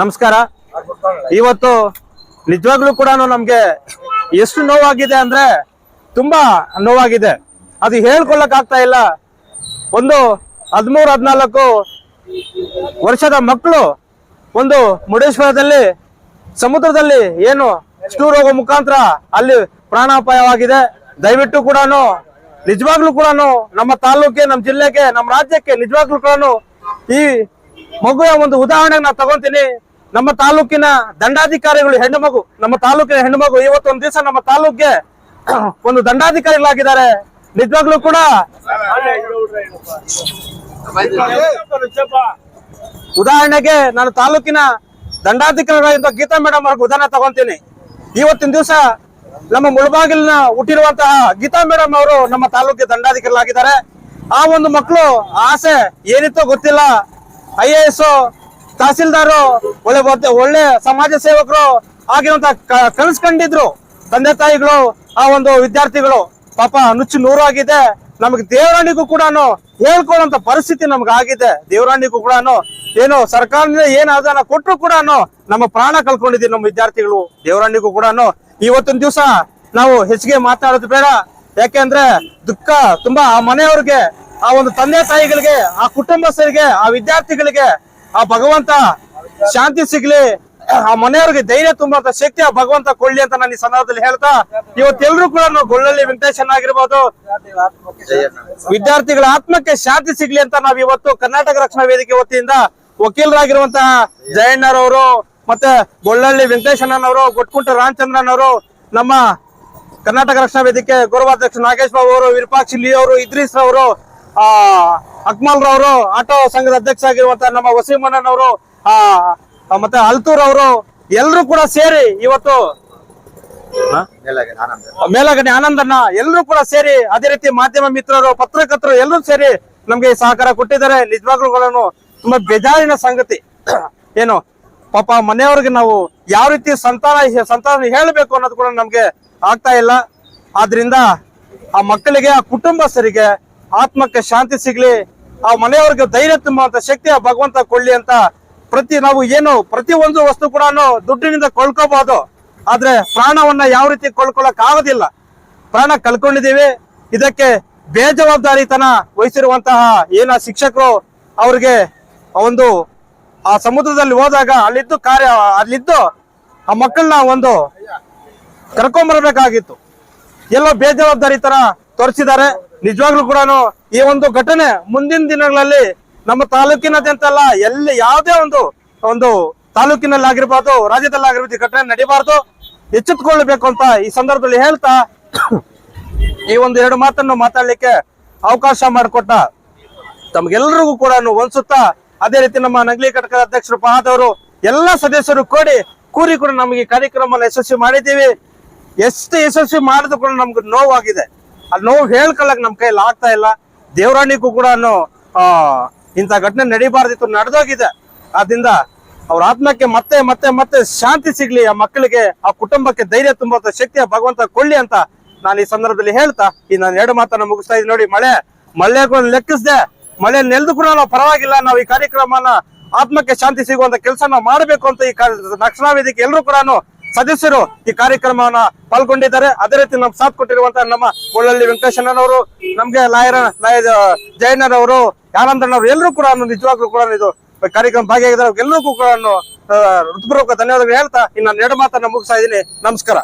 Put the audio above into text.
ನಮಸ್ಕಾರ. ಇವತ್ತು ನಿಜವಾಗ್ಲೂ ಕೂಡ ನಮ್ಗೆ ಎಷ್ಟು ನೋವಾಗಿದೆ ಅಂದ್ರೆ ತುಂಬಾ ನೋವಾಗಿದೆ. ಅದು ಹೇಳ್ಕೊಳಕ್ ಆಗ್ತಾ ಇಲ್ಲ. ಒಂದು ಹದಿಮೂರು, ಹದಿನಾಲ್ಕು ವರ್ಷದ ಮಕ್ಕಳು ಒಂದು ಮುರುಡೇಶ್ವರದಲ್ಲಿ, ಸಮುದ್ರದಲ್ಲಿ ಏನು ಸ್ಟೂರ್ ಹೋಗೋ ಮುಖಾಂತರ ಅಲ್ಲಿ ಪ್ರಾಣಾಪಾಯವಾಗಿದೆ. ದಯವಿಟ್ಟು ಕೂಡ ನಿಜವಾಗ್ಲೂ ಕೂಡ ನಮ್ಮ ತಾಲೂಕಿಗೆ ನಮ್ಮ ಜಿಲ್ಲೆಗೆ, ನಮ್ಮ ರಾಜ್ಯಕ್ಕೆ ನಿಜವಾಗ್ಲೂ ಕೂಡ ಈ ಮಗುವಿನ ಒಂದು ಉದಾಹರಣೆ ನಾ ತಗೊಂತೀನಿ. ನಮ್ಮ ತಾಲೂಕಿನ ದಂಡಾಧಿಕಾರಿಗಳು ಹೆಣ್ಣು ಮಗು, ನಮ್ಮ ತಾಲೂಕಿನ ಹೆಣ್ಣು ಮಗು ಇವತ್ತು ದಿವಸ ನಮ್ಮ ತಾಲೂಕ್ಗೆ ಒಂದು ದಂಡಾಧಿಕಾರಿಗಳಾಗಿದ್ದಾರೆ. ನಿಜವಾಗ್ಲೂ ಕೂಡ ಉದಾಹರಣೆಗೆ ನಾನು ತಾಲೂಕಿನ ದಂಡಾಧಿಕಾರಿಗಳಾಗಿದ್ದ ಗೀತಾ ಮೇಡಮ್ ಅವ್ರಿಗೆ ಉದಾಹರಣೆ ತಗೊಂತೀನಿ. ಇವತ್ತಿನ ದಿವಸ ನಮ್ಮ ಮುಳಬಾಗಿಲಿನ ಹುಟ್ಟಿರುವಂತಹ ಗೀತಾ ಮೇಡಮ್ ಅವರು ನಮ್ಮ ತಾಲೂಕಿಗೆ ದಂಡಾಧಿಕಾರಿಗಳಾಗಿದ್ದಾರೆ. ಆ ಒಂದು ಮಕ್ಕಳು ಆಸೆ ಏನಿತ್ತೋ ಗೊತ್ತಿಲ್ಲ. ಐ ಎ ಎಸ್ ತಹಸೀಲ್ದಾರು, ಒಳ್ಳೆ ಒಳ್ಳೆ ಸಮಾಜ ಸೇವಕರು ಆಗಿರುವಂತ ಕನಸು ಕಂಡಿದ್ರು ತಂದೆ ತಾಯಿಗಳು, ಆ ಒಂದು ವಿದ್ಯಾರ್ಥಿಗಳು. ಪಾಪ ನುಚ್ಚು ನೂರು ಆಗಿದೆ. ನಮಗೆ ದೇವರಾಣಿಗೂ ಕೂಡ ಹೇಳ್ಕೊಳ್ಳುವಂತ ಪರಿಸ್ಥಿತಿ ನಮ್ಗೆ ಆಗಿದೆ ದೇವರಾಣಿಗೂ ಕೂಡ ಏನು ಸರ್ಕಾರದಿಂದ ಏನ್ ಅದನ್ನ ಕೊಟ್ಟರು ಕೂಡ ನಮ್ಮ ಪ್ರಾಣ ಕಳ್ಕೊಂಡಿದ್ದೀವಿ ನಮ್ಮ ವಿದ್ಯಾರ್ಥಿಗಳು. ದೇವರಾಣಿಗೂ ಕೂಡ ಇವತ್ತಿನ ದಿವಸ ನಾವು ಹೆಚ್ಚಿಗೆ ಮಾತಾಡೋದು ಬೇಡ. ಯಾಕೆಂದ್ರೆ ದುಃಖ ತುಂಬಾ ಆ ಮನೆಯವ್ರಿಗೆ ಆ ಒಂದು ತಂದೆ ತಾಯಿಗಳಿಗೆ, ಆ ಕುಟುಂಬಸ್ಥರಿಗೆ, ಆ ವಿದ್ಯಾರ್ಥಿಗಳಿಗೆ, ಆ ಭಗವಂತ ಶಾಂತಿ ಸಿಗ್ಲಿ, ಆ ಮನೆಯವ್ರಿಗೆ ಧೈರ್ಯ ತುಂಬಂತ ಶಕ್ತಿ ಆ ಭಗವಂತ ಕೊಳ್ಳಿ ಅಂತ ನಾನು ಈ ಸಂದರ್ಭದಲ್ಲಿ ಹೇಳ್ತಾ ಇವತ್ತೆಲ್ಲರೂ ಕೂಡ ನಾವು ಗೊಳ್ಳಳ್ಳಿ ವೆಂಕಟೇಶನ್ ಆಗಿರ್ಬೋದು. ವಿದ್ಯಾರ್ಥಿಗಳ ಆತ್ಮಕ್ಕೆ ಶಾಂತಿ ಸಿಗ್ಲಿ ಅಂತ ನಾವ್ ಇವತ್ತು ಕರ್ನಾಟಕ ರಕ್ಷಣಾ ವೇದಿಕೆ ವತಿಯಿಂದ ವಕೀಲರಾಗಿರುವಂತಹ ಜಯಣ್ಣರವರು ಮತ್ತೆ ಗೊಳ್ಳಳ್ಳಿ ವೆಂಕಟೇಶಣ್ಣನವರು ಗೊಟ್ಕುಂಟ ರಾಮಚಂದ್ರನ್ ಅವರು, ನಮ್ಮ ಕರ್ನಾಟಕ ರಕ್ಷಣಾ ವೇದಿಕೆ ಗೌರವಾಧ್ಯಕ್ಷ ನಾಗೇಶ್ ಬಾಬು ಅವರು, ವಿರೂಪಾಕ್ಷಿ ಲಿ ಅವರು ಇದ್ರೀಸ್ ಅವರು ಆ ಅಕ್ಮಲ್ ರವರು ಆಟೋ ಸಂಘದ ಅಧ್ಯಕ್ಷ ಆಗಿರುವಂತಹ ನಮ್ಮ ವಸೀಮಣ್ಣನವರು ಆ ಆ, ಮತ್ತೆ ಅಲ್ತೂರ್ ಅವರು ಎಲ್ಲರೂ ಕೂಡ ಸೇರಿ ಇವತ್ತು ಮೇಲಗಡೆ ಆನಂದನ್ನ ಎಲ್ಲರೂ ಕೂಡ ಸೇರಿ ಅದೇ ರೀತಿ ಮಾಧ್ಯಮ ಮಿತ್ರರು ಪತ್ರಕರ್ತರು ಎಲ್ಲರೂ ಸೇರಿ ನಮ್ಗೆ ಈ ಸಹಕಾರ ಕೊಟ್ಟಿದ್ದಾರೆ. ನಿಜವಾಗ್ಲೂಗಳನ್ನು ತುಂಬಾ ಬೇಜಾರಿನ ಸಂಗತಿ. ಏನು ಪಾಪ ಮನೆಯವ್ರಿಗೆ ನಾವು ಯಾವ ರೀತಿ ಸಂತಾನ ಸಂತಾನ ಹೇಳಬೇಕು ಅನ್ನೋದು ಕೂಡ ನಮ್ಗೆ ಆಗ್ತಾ ಇಲ್ಲ. ಆದ್ರಿಂದ ಆ ಮಕ್ಕಳಿಗೆ ಆ ಕುಟುಂಬಸ್ಥರಿಗೆ ಆತ್ಮಕ್ಕೆ ಶಾಂತಿ ಸಿಗ್ಲಿ, ಆ ಮನೆಯವ್ರಿಗೆ ಧೈರ್ಯ ತುಂಬುವಂತ ಶಕ್ತಿ, ಆ ಭಗವಂತ ಕೊಳ್ಳಿ ಅಂತ ಪ್ರತಿ ನಾವು ಏನು ಪ್ರತಿ ಒಂದು ವಸ್ತು ಕೂಡ ದುಡ್ಡಿನಿಂದ ಕೊಳ್ಕೋಬಹುದು ಆದ್ರೆ ಪ್ರಾಣವನ್ನ ಯಾವ ರೀತಿ ಕೊಳ್ಕೊಳಕ್ ಆಗೋದಿಲ್ಲ ಪ್ರಾಣ ಕಳ್ಕೊಂಡಿದೀವಿ ಇದಕ್ಕೆ ಬೇಜವಾಬ್ದಾರಿತನ ವಹಿಸಿರುವಂತಹ ಏನ ಶಿಕ್ಷಕರು ಅವ್ರಿಗೆ ಒಂದು ಆ ಸಮುದ್ರದಲ್ಲಿ ಹೋದಾಗ ಅಲ್ಲಿದ್ದು ಕಾರ್ಯ, ಅಲ್ಲಿದ್ದು ಆ ಮಕ್ಕಳನ್ನ ಒಂದು ಕರ್ಕೊಂಬರ್ಬೇಕಾಗಿತ್ತು. ಎಲ್ಲೋ ಬೇಜವಾಬ್ದಾರಿತನ ತೋರಿಸಿದ್ದಾರೆ. ನಿಜವಾಗ್ಲೂ ಕೂಡ ಈ ಒಂದು ಘಟನೆ ಮುಂದಿನ ದಿನಗಳಲ್ಲಿ ನಮ್ಮ ತಾಲೂಕಿನಾದ್ಯಂತ ಅಲ್ಲ ಎಲ್ಲಿ ಯಾವುದೇ ಒಂದು ಒಂದು ತಾಲೂಕಿನಲ್ಲಿ ಆಗಿರ್ಬಾರ್ದು ರಾಜ್ಯದಲ್ಲಿ ಆಗಿರ್ಬೋದು ಈ ಘಟನೆ ನಡೀಬಾರ್ದು ಎಚ್ಚೆತ್ಕೊಳ್ಬೇಕು ಅಂತ ಈ ಸಂದರ್ಭದಲ್ಲಿ ಹೇಳ್ತಾ ಈ ಒಂದು ಎರಡು ಮಾತನ್ನು ಮಾತಾಡ್ಲಿಕ್ಕೆ ಅವಕಾಶ ಮಾಡಿಕೊಟ್ಟ ತಮ್ಗೆಲ್ರಿಗೂ ಕೂಡ ಒಂದ್ಸುತ್ತಾ ಅದೇ ರೀತಿ ನಮ್ಮ ನಗಲಿ ಘಟಕದ ಅಧ್ಯಕ್ಷರು ಪಹಾದವರು ಎಲ್ಲ ಸದಸ್ಯರು ಕೂಡಿ ಕೂರಿ ಕೂಡ ನಮಗೆ ಕಾರ್ಯಕ್ರಮ ಯಶಸ್ವಿ ಮಾಡಿದ್ದೀವಿ. ಎಷ್ಟು ಯಶಸ್ವಿ ಮಾಡಿದ್ರು ಕೂಡ ನಮ್ಗೆ ನೋವಾಗಿದೆ. ಅಲ್ಲಿ ನೋವು ಹೇಳ್ಕೊಳಕ್ ನಮ್ ಕೈಯಲ್ಲಿ ಆಗ್ತಾ ಇಲ್ಲ. ದೇವರಾಣಿಗೂ ಕೂಡ ಇಂಥ ಘಟನೆ ನಡೀಬಾರ್ದಿತ್ತು, ನಡೆದೋಗಿದೆ. ಆದ್ರಿಂದ ಅವ್ರ ಆತ್ಮಕ್ಕೆ ಮತ್ತೆ ಮತ್ತೆ ಮತ್ತೆ ಶಾಂತಿ ಸಿಗ್ಲಿ, ಆ ಮಕ್ಕಳಿಗೆ, ಆ ಕುಟುಂಬಕ್ಕೆ ಧೈರ್ಯ ತುಂಬುವಂತ ಶಕ್ತಿ, ಆ ಭಗವಂತ ಕೊಳ್ಳಿ ಅಂತ ನಾನು ಈ ಸಂದರ್ಭದಲ್ಲಿ ಹೇಳ್ತಾ, ಈ ನಾನು ಎರಡು ಮಾತನ್ನ ಮುಗಿಸ್ತಾ ಇದ್ದೀನಿ ನೋಡಿ, ಮಳೆ ಮಳೆ ಕೂಡ ಲೆಕ್ಕಿಸ್ದೆ, ಮಳೆ ನೆಲ್ದು ಕೂಡ ನಾವು ಪರವಾಗಿಲ್ಲ, ನಾವು ಈ ಕಾರ್ಯಕ್ರಮನ ಆತ್ಮಕ್ಕೆ ಶಾಂತಿ ಸಿಗುವಂತ ಕೆಲಸ ನಾವು ಮಾಡಬೇಕು ಅಂತ ಈ ರಕ್ಷಣಾ ವೇದಿಕೆ ಎಲ್ಲರೂ ಕೂಡ ಸದಸ್ಯರು ಈ ಕಾರ್ಯಕ್ರಮವನ್ನ ಪಾಲ್ಗೊಂಡಿದ್ದಾರೆ. ಅದೇ ರೀತಿ ನಮ್ ಸಾಥ್ ಕೊಟ್ಟಿರುವಂತಹ ನಮ್ಮ ಕೊಳ್ಳಳ್ಳಿ ವೆಂಕಟೇಶಣ್ಣನವರು ನಮ್ಗೆ ಲಾಯರ ಲಾಯರ್ ಅವರು ಆನಂದಣ್ಣವರು ಎಲ್ಲರೂ ಕೂಡ ನಿಜವಾಗ್ಲೂ ಕೂಡ ಇದು ಕಾರ್ಯಕ್ರಮ ಭಾಗಿಯಾಗಿದ್ದಾರೆ. ಎಲ್ಲರಿಗೂ ಕೂಡ ಋತುಪೂರ್ವಕ ಧನ್ಯವಾದಗಳು ಹೇಳ್ತಾ ಇನ್ನು ನಾನು ಎರಡು ಮಾತನ್ನ ಮುಗಿಸ್ತಾ ಇದ್ದೀನಿ. ನಮಸ್ಕಾರ.